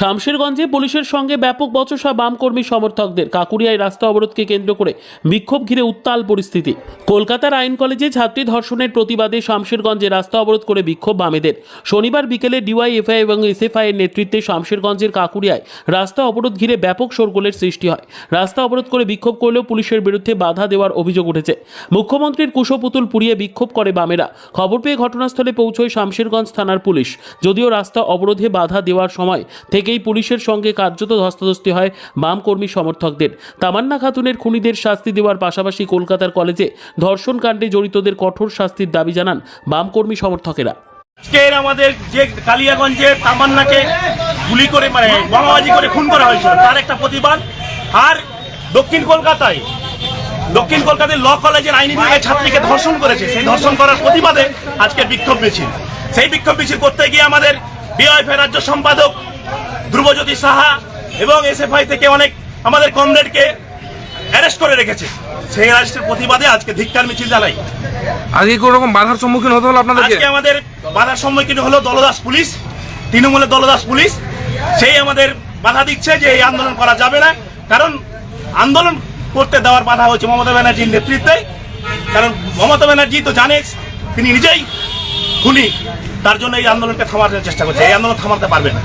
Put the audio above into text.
শামশেরগঞ্জে পুলিশের সঙ্গে ব্যাপক বচসা বাম কর্মী সমর্থকদের কাকুরিয়ায় রাস্তা অবরোধকে কেন্দ্র করে বিক্ষোভ ঘিরে উত্তাল পরিস্থিতি। কলকাতার আইন কলেজে ছাত্রী ধর্ষণের প্রতিবাদে শামশেরগঞ্জে রাস্তা অবরোধ করে বিক্ষোভ বামেদের। শনিবার বিকেলে ডিওয়াইএফআই এবং এসএফআই এর নেতৃত্বে শামশেরগঞ্জের কাকুরিয়ায় রাস্তা অবরোধ ঘিরে ব্যাপক শোরগোলের সৃষ্টি হয়। রাস্তা অবরোধ করে বিক্ষোভ করলেও পুলিশের বিরুদ্ধে বাধা দেওয়ার অভিযোগ উঠেছে। মুখ্যমন্ত্রীর কুশপুতুল পুড়িয়ে বিক্ষোভ করে বামেরা। খবর পেয়ে ঘটনাস্থলে পৌঁছয় শামশেরগঞ্জ থানার পুলিশ। যদিও রাস্তা অবরোধে বাধা দেওয়ার সময় থেকেই পুলিশের সঙ্গে কার্যত ধস্তাধস্তি হয় বাম কর্মী সমর্থকদের। তামান্না খাতুনের খুনিদের শাস্তি দেওয়ার পাশাপাশি কলকাতার কলেজে ধর্ষণ কাণ্ডে জড়িতদের কঠোর শাস্তির দাবি জানান বাম কর্মী সমর্থকেরা। আজকের আমাদের যে কালিয়াগঞ্জে তামান্নাকে গুলি করে মানে বোমাবাজি করে খুন করা হয়েছিল, তার একটা প্রতিবাদ। আর দক্ষিণ কলকাতায় দক্ষিণ কলকাতায় ল কলেজের আইনি বিভাগের ছাত্রীকে ধর্ষণ করেছে। সেই ধর্ষণ করার প্রতিবাদে আজকে বিক্ষোভ মিছিল। সেই বিক্ষোভ মিছিল করতে গিয়ে আমাদের বিআইএফ রাজ্য সম্পাদক ধ্রুবজ্যোতি সাহা এবং এসএফআই থেকে অনেক আমাদের কমরেডকে অ্যারেস্ট করে রেখেছে। সেই অ্যারেস্টের প্রতিবাদে আজকে ধিক্কার মিছিল জানাই আজকে কোনো রকম বাধার সম্মুখীন হতে হলো আপনাদেরকে? আজকে আমাদের বাধার সম্মুখীন হলো দলদাস পুলিশ তৃণমূলের দলদাস পুলিশ। সেই আমাদের বাধা দিচ্ছে যে এই আন্দোলন করা যাবে না। কারণ আন্দোলন করতে দেওয়ার বাধা হচ্ছে মমতা ব্যানার্জির নেতৃত্বে। কারণ মমতা ব্যানার্জি তো জানে তিনি নিজেই খুনি। তার জন্য এই আন্দোলনকে থামাতে চেষ্টা করছে। এই আন্দোলন থামাতে পারবে না।